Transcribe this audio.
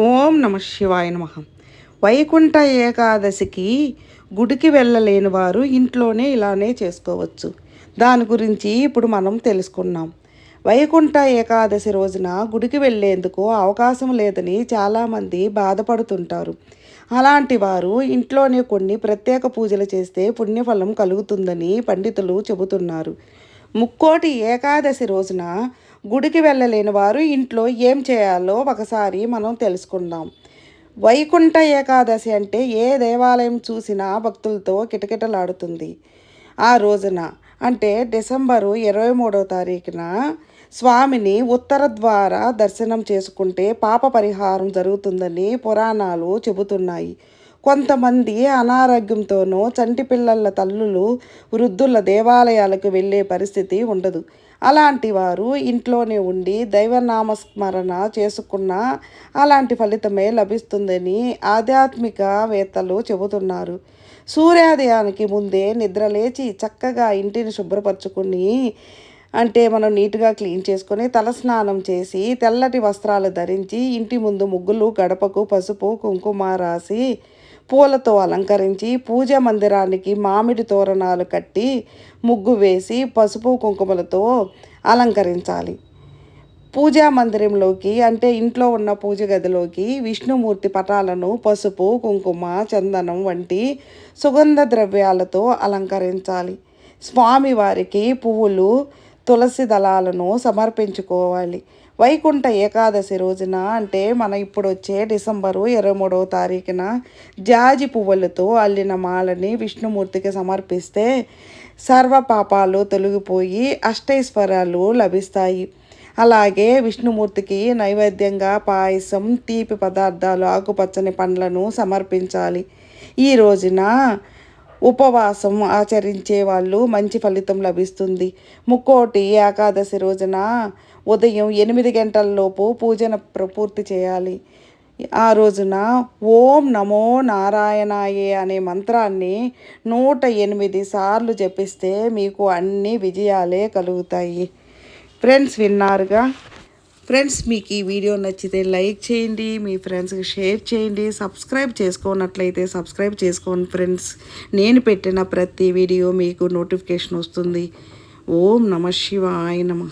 ఓం నమ శివాయ నమ. వైకుంఠ ఏకాదశికి గుడికి వెళ్ళలేని వారు ఇంట్లోనే ఇలానే చేసుకోవచ్చు. దాని గురించి ఇప్పుడు మనం తెలుసుకున్నాం. వైకుంఠ ఏకాదశి రోజున గుడికి వెళ్ళేందుకు అవకాశం లేదని చాలామంది బాధపడుతుంటారు. అలాంటి వారు ఇంట్లోనే కొన్ని ప్రత్యేక పూజలు చేస్తే పుణ్యఫలం కలుగుతుందని పండితులు చెబుతున్నారు. ముక్కోటి ఏకాదశి రోజున గుడికి వెళ్ళలేని వారు ఇంట్లో ఏం చేయాలో ఒకసారి మనం తెలుసుకుందాం. వైకుంఠ ఏకాదశి అంటే ఏ దేవాలయం చూసినా భక్తులతో కిటకిటలాడుతుంది. ఆ రోజున అంటే డిసెంబరు ఇరవై మూడవ తారీఖున స్వామిని ఉత్తర ద్వారా దర్శనం చేసుకుంటే పాప పరిహారం జరుగుతుందని పురాణాలు చెబుతున్నాయి. కొంతమంది అనారోగ్యంతోనూ చంటి పిల్లల తల్లులు వృద్ధుల దేవాలయాలకు వెళ్ళే పరిస్థితి ఉండదు. అలాంటి వారు ఇంట్లోనే ఉండి దైవనామస్మరణ చేసుకున్న అలాంటి ఫలితమే లభిస్తుందని ఆధ్యాత్మికవేత్తలు చెబుతున్నారు. సూర్యోదయానికి ముందే నిద్రలేచి చక్కగా ఇంటిని శుభ్రపరచుకుని అంటే మనం నీట్గా క్లీన్ చేసుకొని తలస్నానం చేసి తెల్లటి వస్త్రాలు ధరించి ఇంటి ముందు ముగ్గులు గడపకు పసుపు కుంకుమ రాసి పూలతో అలంకరించి పూజ మందిరానికి మామిడి తోరణాలు కట్టి ముగ్గు వేసి పసుపు కుంకుమలతో అలంకరించాలి. పూజా మందిరంలోకి అంటే ఇంట్లో ఉన్న పూజ గదిలోకి విష్ణుమూర్తి పటాలను పసుపు కుంకుమ చందనం వంటి సుగంధ ద్రవ్యాలతో అలంకరించాలి. స్వామివారికి పువ్వులు తులసి దళాలను సమర్పించుకోవాలి. వైకుంఠ ఏకాదశి రోజున అంటే మన ఇప్పుడు వచ్చే డిసెంబరు ఇరవై మూడవ తారీఖున జాజి పువ్వులతో అల్లిన మాలని విష్ణుమూర్తికి సమర్పిస్తే సర్వ పాపాలు తొలగిపోయి అష్టైశ్వర్యాలు లభిస్తాయి. అలాగే విష్ణుమూర్తికి నైవేద్యంగా పాయసం తీపి పదార్థాలు ఆకుపచ్చని పండ్లను సమర్పించాలి. ఈ రోజున ఉపవాసం ఆచరించే వాళ్ళు మంచి ఫలితం లభిస్తుంది. ముక్కోటి ఏకాదశి రోజున ఉదయం ఎనిమిది గంటలలోపు పూజన పూర్తి చేయాలి. ఆ రోజున ఓం నమో నారాయణాయే అనే మంత్రాన్ని నూట ఎనిమిది సార్లు జపిస్తే మీకు అన్ని విజయాలే కలుగుతాయి. ఫ్రెండ్స్ విన్నారుగా? ఫ్రెండ్స్ మీకు ఈ వీడియో నచ్చితే లైక్ చేయండి మీ ఫ్రెండ్స్కి షేర్ చేయండి సబ్స్క్రైబ్ చేసుకోనట్లయితే సబ్స్క్రైబ్ చేసుకోండి ఫ్రెండ్స్. నేను పెట్టిన ప్రతి వీడియో మీకు నోటిఫికేషన్ వస్తుంది. ఓం నమ శివాయ నమ.